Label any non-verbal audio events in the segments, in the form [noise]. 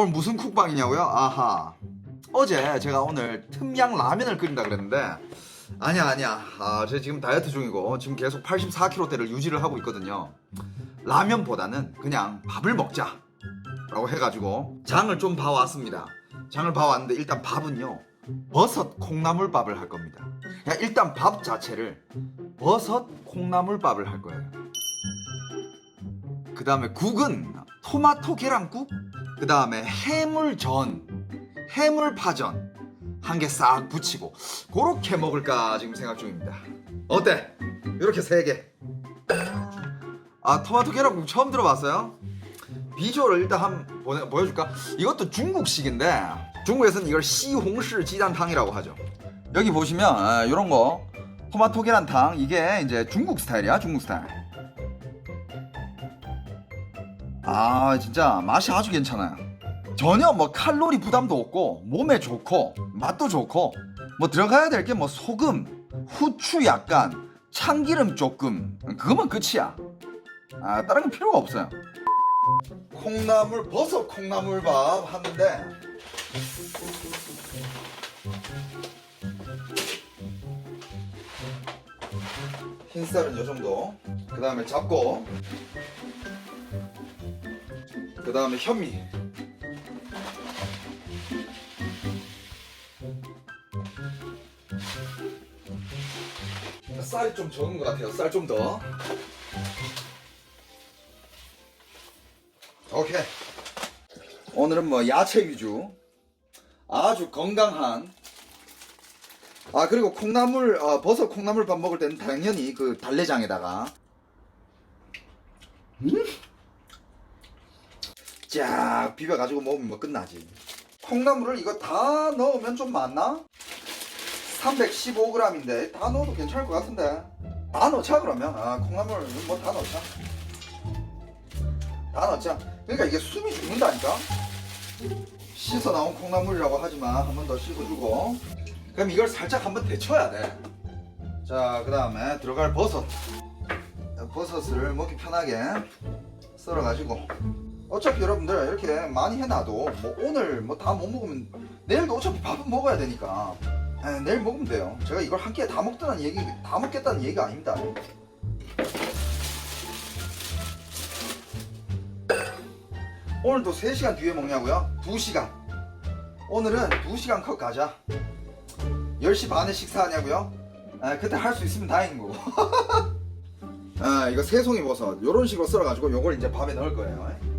오늘 무슨 쿡방이냐고요? 아하. 어제 제가 오늘 틈양 라면을 끓인다 그랬는데 아니야 아니야. 아, 제가 지금 다이어트 중이고 지금 계속 84kg대를 유지를 하고 있거든요. 라면보다는 그냥 밥을 먹자. 라고 해가지고 장을 좀 봐왔습니다. 장을 봐왔는데 일단 밥은요. 버섯 콩나물밥을 할 겁니다. 그냥 일단 밥 자체를 버섯 콩나물밥을 할 거예요. 그 다음에 국은 토마토 계란국, 그 다음에 해물전, 해물파전 한 개 싹 붙이고 그렇게 먹을까 지금 생각 중입니다. 어때? 이렇게 세 개. 아 토마토 계란국 처음 들어봤어요? 비주얼을 일단 한 보내, 보여줄까? 이것도 중국식인데 중국에서는 이걸 시홍시 지단탕이라고 하죠. 여기 보시면 이런 거 토마토 계란탕 이게 이제 중국 스타일이야 중국 스타일. 아 진짜 맛이 아주 괜찮아요. 전혀 뭐 칼로리 부담도 없고 몸에 좋고 맛도 좋고 뭐 들어가야 될 게 뭐 소금, 후추 약간, 참기름 조금 그거만 끝이야. 아 다른 건 필요가 없어요. 콩나물 버섯 콩나물밥 하는데 흰쌀은 요 정도. 그 다음에 잡고 그 다음에 현미 쌀이 좀 적은 것 같아요. 쌀 좀 더. 오케이. 오늘은 뭐 야채 위주. 아주 건강한. 아 그리고 콩나물 어, 버섯 콩나물밥 먹을 때는 당연히 그 달래장에다가 쫙 비벼가지고 먹으면 뭐 끝나지. 콩나물을 이거 다 넣으면 좀 많나? 315g인데 다 넣어도 괜찮을 것 같은데. 다 넣자 그러면. 아 콩나물 뭐 다 넣자. 다 넣자. 그러니까 이게 숨이 죽는다니까. 씻어 나온 콩나물이라고 하지만 한 번 더 씻어주고. 그럼 이걸 살짝 한번 데쳐야 돼. 자, 그 다음에 들어갈 버섯. 버섯을 먹기 편하게 썰어가지고. 어차피 여러분들 이렇게 많이 해놔도 뭐 오늘 뭐 다 못 먹으면 내일도 어차피 밥은 먹어야 되니까 에, 내일 먹으면 돼요. 제가 이걸 한 끼에 다 먹다는 얘기 다 먹겠다는 얘기가 아닙니다. 오늘도 3시간 뒤에 먹냐고요? 2시간. 오늘은 2시간 컷 가자. 10시 반에 식사하냐고요? 아, 그때 할 수 있으면 다행인 거고. 아, [laughs] 이거 새송이 버섯 요런 식으로 썰어가지고 요걸 이제 밥에 넣을 거예요.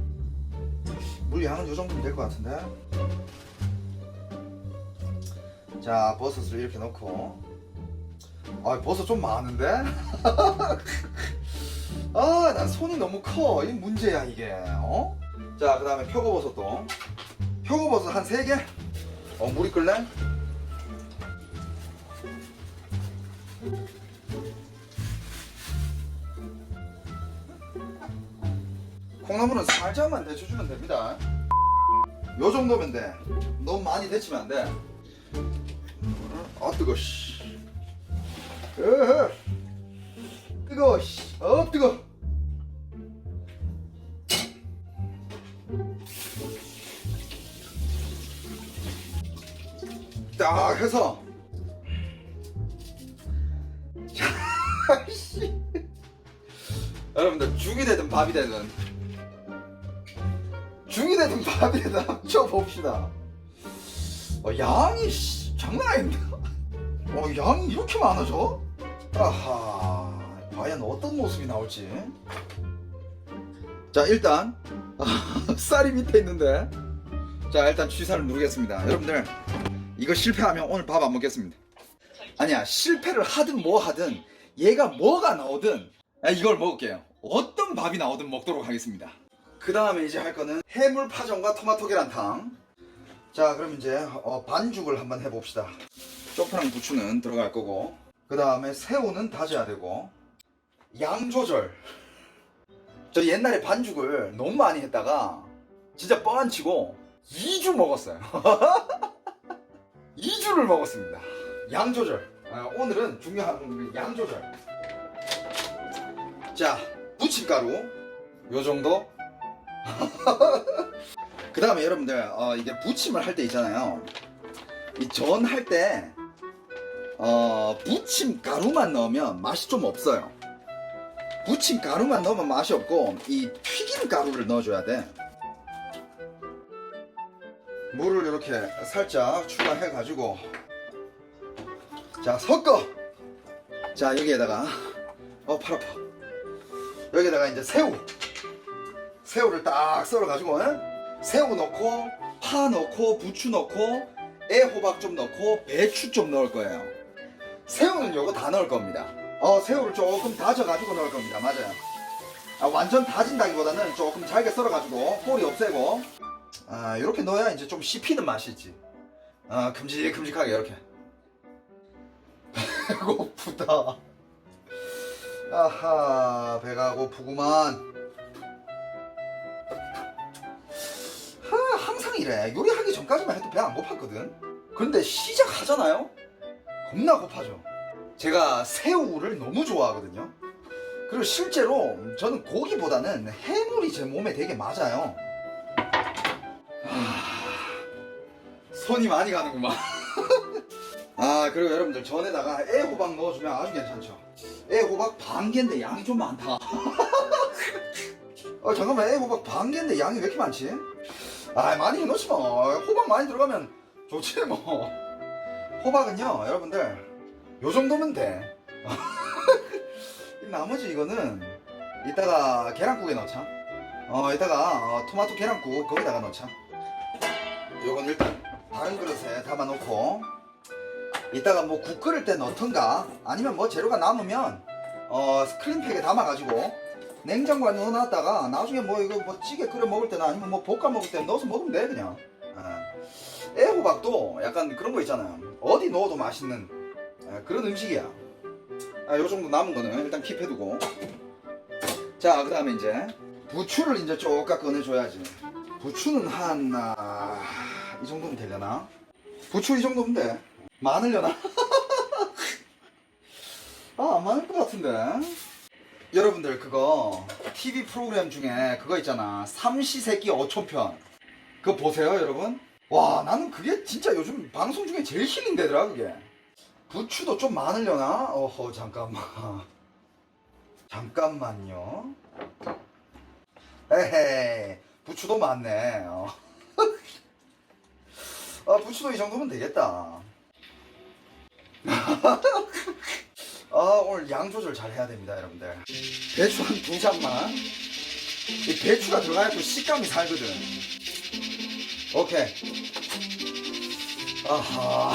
물 양은 요 정도면 될 것 같은데. 자, 버섯을 이렇게 넣고. 아, 버섯 좀 많은데? [laughs] 아, 난 손이 너무 커. 이 문제야, 이게. 어? 자, 그 다음에 표고버섯도. 표고버섯 한 3개? 어, 물이 끓래? 콩나물은 살짝만 데쳐주면 됩니다. 요 정도면 돼. 너무 많이 데치면 안 돼. 아 뜨거. 씨. 으흐. 뜨거워. 씨. 어 뜨거. 딱 해서. [laughs] 여러분들 죽이 되든 밥이 되든 되든 밥이 되든 합쳐 봅시다. 어, 양이 씨, 장난 아닙니다. 어, 양이 이렇게 많아져? 아하, 과연 어떤 모습이 나올지. 자, 일단 [laughs] 쌀이 밑에 있는데, 자, 일단 취사를 누르겠습니다. 여러분들, 이거 실패하면 오늘 밥 안 먹겠습니다. 아니야, 실패를 하든 뭐 하든 얘가 뭐가 나오든 아, 이걸 먹을게요. 어떤 밥이 나오든 먹도록 하겠습니다. 그 다음에 이제 할 거는 해물 파전과 토마토 계란탕. 자, 그럼 이제 어, 반죽을 한번 해봅시다. 쪽파랑 부추는 들어갈 거고, 그 다음에 새우는 다져야 되고, 양 조절. 저 옛날에 반죽을 너무 많이 했다가 진짜 뻥안 치고 2주 먹었어요. [laughs] 2주를 먹었습니다. 양 조절. 아, 오늘은 중요한 건양 조절. 자, 부침가루 요 정도. [laughs] 그 다음에 여러분들 어, 이게 부침을 할 때 있잖아요. 이 전 할 때 어, 부침 가루만 넣으면 맛이 좀 없어요. 부침 가루만 넣으면 맛이 없고 이 튀김 가루를 넣어줘야 돼. 물을 이렇게 살짝 추가해 가지고. 자 섞어! 자 여기에다가 어 팔 아파. 여기에다가 이제 새우 새우를 딱 썰어 가지고 새우 넣고 파 넣고 부추 넣고 애호박 좀 넣고 배추 좀 넣을 거예요. 새우는 요거 다 넣을 겁니다. 어 새우를 조금 다져 가지고 넣을 겁니다. 맞아요. 아, 완전 다진다기보다는 조금 잘게 썰어 가지고 꼬리 없애고. 아 이렇게 넣어야 이제 좀 씹히는 맛이 있지. 아 큼직큼직하게 이렇게. [laughs] 배고프다. 아하 배가 고프구만 이래. 요리하기 전까지만 해도 배 안 고팠거든. 근데 시작하잖아요? 겁나 고파져. 제가 새우를 너무 좋아하거든요. 그리고 실제로 저는 고기보다는 해물이 제 몸에 되게 맞아요. 하, 손이 많이 가는구만. [laughs] 아 그리고 여러분들 전에다가 애호박 넣어주면 아주 괜찮죠. 애호박 반 개인데 양이 좀 많다. [laughs] 어 잠깐만. 애호박 반 개인데 양이 왜 이렇게 많지? 아 많이 해놓지 뭐. 호박 많이 들어가면 좋지 뭐. 호박은요 여러분들 요 정도면 돼. [laughs] 이 나머지 이거는 이따가 계란국에 넣자. 어 이따가 어, 토마토 계란국 거기다가 넣자. 요건 일단 다른 그릇에 담아놓고 이따가 뭐 국 끓일 때 넣던가 아니면 뭐 재료가 남으면 어 스크린팩에 담아가지고 냉장고에 넣어놨다가 나중에 뭐 이거 뭐 찌개 끓여 먹을 때나 아니면 뭐 볶아 먹을 때 넣어서 먹으면 돼 그냥 예. 애호박도 약간 그런 거 있잖아요 어디 넣어도 맛있는 예, 그런 음식이야 아, 요 정도 남은 거는 일단 킵해두고 자 그 다음에 이제 부추를 이제 쪼까 꺼내줘야지 부추는 한, 아, 이 정도면 되려나? 부추 이 정도면 돼. 많으려나? [laughs] 아, 안 많을 것 같은데. 여러분들, 그거, TV 프로그램 중에 그거 있잖아. 삼시세끼 어촌편. 그거 보세요, 여러분. 와, 나는 그게 진짜 요즘 방송 중에 제일 힐링되더라, 그게. 부추도 좀 많으려나? 어허, 잠깐만. 잠깐만요. 에헤이. 부추도 많네. 어. [laughs] 아, 부추도 이 정도면 되겠다. [laughs] 아, 오늘 양 조절 잘 해야 됩니다, 여러분들. 배추 한 두 장만. 이 배추가 들어가야 또 식감이 살거든. 오케이. 아하.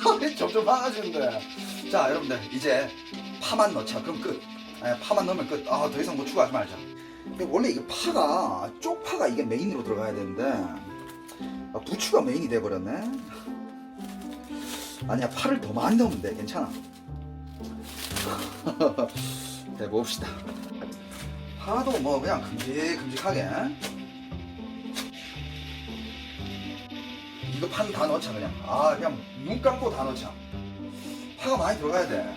[laughs] 점점 많아지는데. 자, 여러분들, 이제 파만 넣자. 그럼 끝. 예, 파만 넣으면 끝. 아, 더 이상 뭐 추가하지 말자. 근데 원래 이게 파가 쪽파가 이게 메인으로 들어가야 되는데 아, 부추가 메인이 돼버렸네 아니야 파를 더 많이 넣으면 돼 괜찮아 [laughs] 해봅시다. 파도 뭐 그냥 큼직큼직하게. 이거 판 다 넣자 그냥. 아 그냥 눈 감고 다 넣자. 파가 많이 들어가야 돼.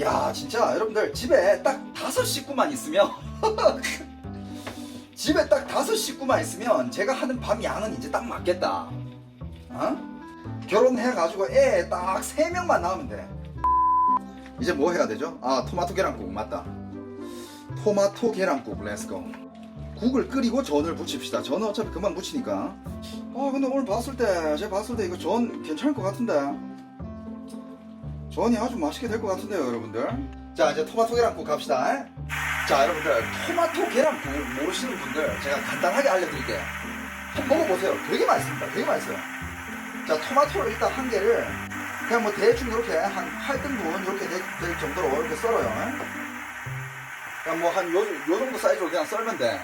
야 진짜 여러분들 집에 딱 다섯 식구만 있으면 [laughs] 집에 딱 다섯 식구만 있으면 제가 하는 밥 양은 이제 딱 맞겠다. 어? 결혼해가지고 애 딱 세 명만 나오면 돼 이제 뭐 해야 되죠? 아 토마토 계란국 맞다 토마토 계란국 렛츠고 국을 끓이고 전을 부칩시다 전은 어차피 금방 부치니까 아 근데 오늘 봤을 때 제가 봤을 때 이거 전 괜찮을 것 같은데 전이 아주 맛있게 될 것 같은데요, 여러분들. 자, 이제 토마토 계란국 갑시다. 에? 자, 여러분들, 토마토 계란국 모르시는 분들 제가 간단하게 알려드릴게요. 한번 먹어보세요. 되게 맛있습니다. 되게 맛있어요. 자, 토마토를 일단 한 개를 그냥 뭐 대충 이렇게 한 8등분 이렇게 될, 될 정도로 이렇게 썰어요. 에? 그냥 뭐 한 요, 요 정도 사이즈로 그냥 썰면 돼.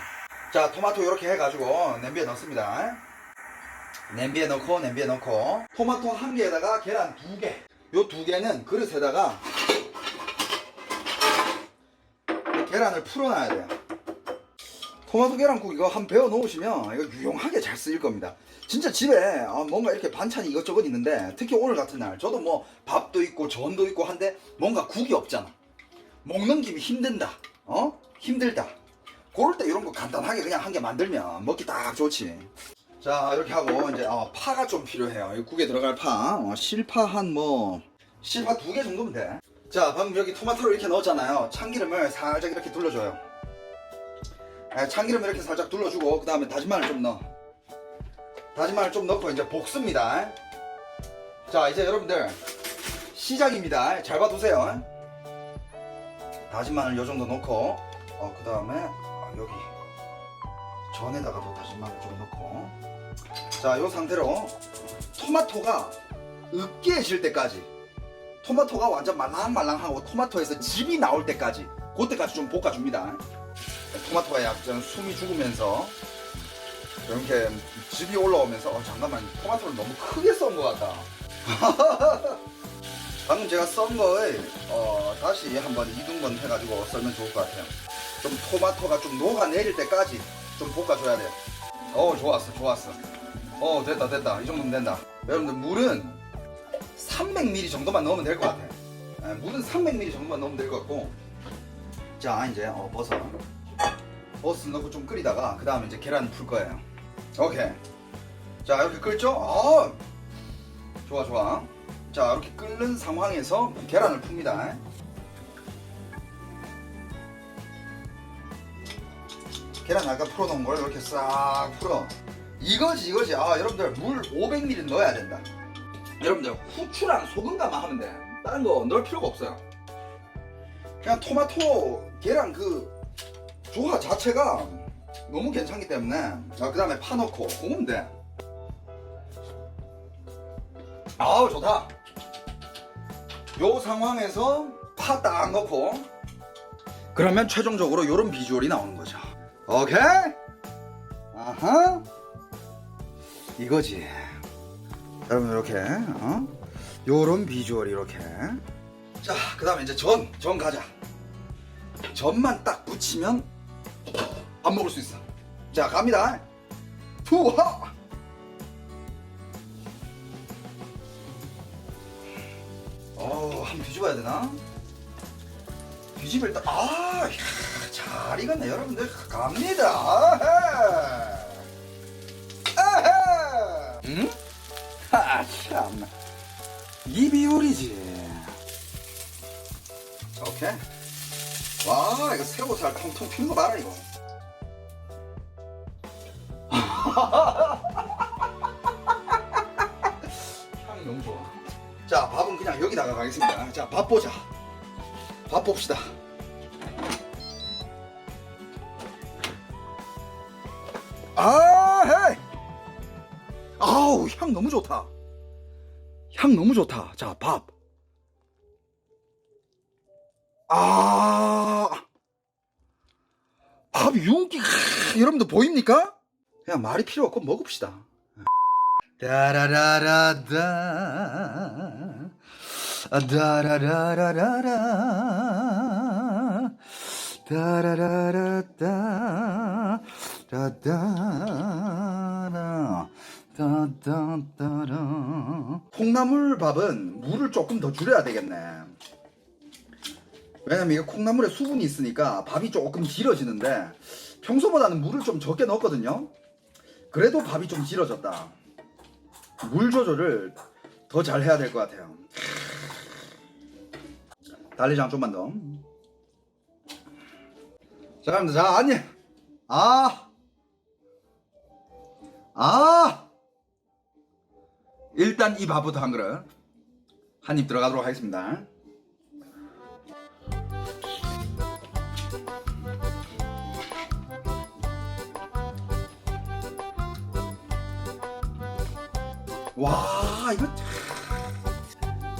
자, 토마토 이렇게 해가지고 냄비에 넣습니다. 에? 냄비에 넣고, 냄비에 넣고, 토마토 한 개에다가 계란 두 개. 요 두 개는 그릇에다가 이 계란을 풀어놔야 돼요. 토마토 계란국 이거 한 배워 놓으시면 이거 유용하게 잘 쓰일 겁니다. 진짜 집에 아, 뭔가 이렇게 반찬이 이것저것 있는데 특히 오늘 같은 날 저도 뭐 밥도 있고 전도 있고 한데 뭔가 국이 없잖아. 먹는 김이 힘든다. 어? 힘들다. 그럴 때 이런 거 간단하게 그냥 한 개 만들면 먹기 딱 좋지. 자 이렇게 하고 이제 어, 파가 좀 필요해요. 이 국에 들어갈 파. 어, 실파 한 뭐 실파 두 개 정도면 돼. 자 방금 여기 토마토를 이렇게 넣었잖아요. 참기름을 살짝 이렇게 둘러줘요. 에, 참기름 이렇게 살짝 둘러주고 그 다음에 다진 마늘 좀 넣어. 다진 마늘 좀 넣고 이제 볶습니다. 자 이제 여러분들 시작입니다. 잘 봐두세요. 다진 마늘 요 정도 넣고 어, 그 다음에 여기 전에다가도 다진 마늘 좀 넣고 자 요 상태로 토마토가 으깨질 때까지 토마토가 완전 말랑말랑하고 토마토에서 즙이 나올 때까지 그때까지 좀 볶아줍니다 토마토가 약간 숨이 죽으면서 이렇게 즙이 올라오면서 어, 잠깐만 토마토를 너무 크게 썬 것 같다. [laughs] 방금 제가 썬 거에 어, 다시 한번 이등분 해가지고 썰면 좋을 것 같아요. 좀 토마토가 좀 녹아내릴 때까지 좀 볶아줘야 돼요. 어 좋았어 좋았어. 어 됐다 됐다. 이 정도면 된다. 여러분들 물은 300ml 정도만 넣으면 될 것 같아 예, 물은 300ml 정도만 넣으면 될 것 같고. 자 이제 어, 버섯 버섯 넣고 좀 끓이다가 그 다음에 이제 계란 풀 거예요. 오케이. 자 이렇게 끓죠? 어 좋아 좋아. 자 이렇게 끓는 상황에서 계란을 풉니다. 계란 아까 풀어놓은 걸 이렇게 싹 풀어. 이거지 이거지. 아 여러분들 물 500ml 넣어야 된다. 여러분들 후추랑 소금가만 하면 돼. 다른 거 넣을 필요가 없어요. 그냥 토마토 계란 그 조화 자체가 너무 괜찮기 때문에 아, 그 다음에 파 넣고 구우면 돼. 아우 좋다. 요 상황에서 파 딱 넣고 그러면 최종적으로 요런 비주얼이 나오는 거죠. 오케이? 아하. 이거지. 여러분 이렇게 어? 요런 비주얼 이렇게. 자 그 다음에 이제 전 전 가자. 전만 딱 붙이면 밥 먹을 수 있어 자 갑니다 투하 어 한번 뒤집어야 되나 뒤집을 때 아, 이야, 잘 익었네 여러분들 갑니다 아하. 아하. 응? 아, 참. 이 비율이지. 오케이. 와, 이거 새우살 통통 튀는 거 봐라, 이거. 향이 너무 좋아. 자, 밥은 그냥 여기다가 가겠습니다. 자, 밥 보자. 밥 봅시다. 아, 헤이! 아우 향 너무 좋다 향 너무 좋다 자 밥 아, 밥 윤기, 크, 여러분들 보입니까? 그냥 말이 필요 없고 먹읍시다. 다라라라다, 다라라라라라, 다라라라다, 다다라. 따따따라. 콩나물밥은 물을 조금 더 줄여야 되겠네. 왜냐면 이게 콩나물에 수분이 있으니까 밥이 조금 질어지는데 평소보다는 물을 좀 적게 넣었거든요. 그래도 밥이 좀 질어졌다. 물 조절을 더 잘 해야 될 것 같아요. 달리장 좀만 더. 자, 여러분들, 자, 아니. 아! 아! 일단 이 밥부터 한 그릇 한 입 들어가도록 하겠습니다. 와 이거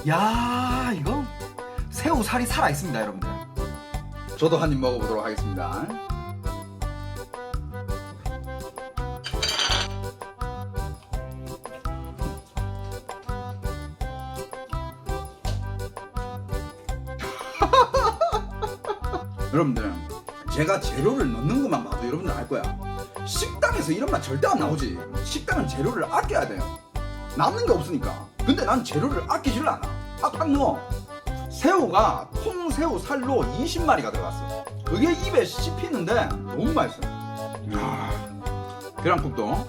야 이거 새우 살이 살아 있습니다 여러분들. 저도 한 입 먹어보도록 하겠습니다. [laughs] 여러분들 제가 재료를 넣는 것만 봐도 여러분들 알 거야 식당에서 이런 맛 절대 안 나오지 식당은 재료를 아껴야 돼요 남는 게 없으니까 근데 난 재료를 아끼질 않아 팍팍 넣어 새우가 통새우 살로 20마리가 들어갔어. 그게 입에 씹히는데 너무 맛있어. 야, 계란국도.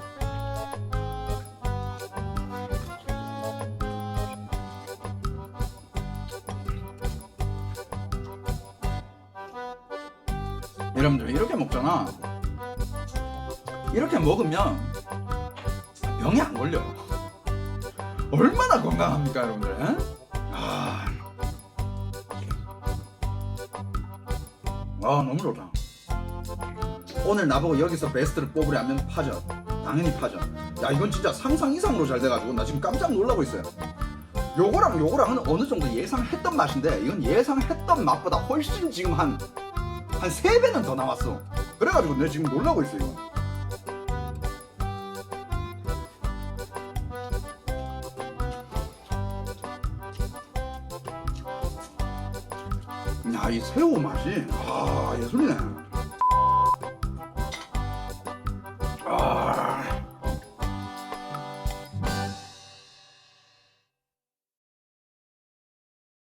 여러분들 이렇게 먹잖아. 이렇게 먹으면 병이 안 걸려. 얼마나 건강합니까, 여러분들? 에? 아, 아 너무 좋다. 오늘 나보고 여기서 베스트를 뽑으려면 파전. 당연히 파전. 야 이건 진짜 상상 이상으로 잘 돼가지고 나 지금 깜짝 놀라고 있어요. 요거랑 요거랑은 어느 정도 예상했던 맛인데 이건 예상했던 맛보다 훨씬 지금 한 한 세 배는 더 나왔어. 그래가지고 내가 지금 놀라고 있어 이 새우 맛이 아 예술이네.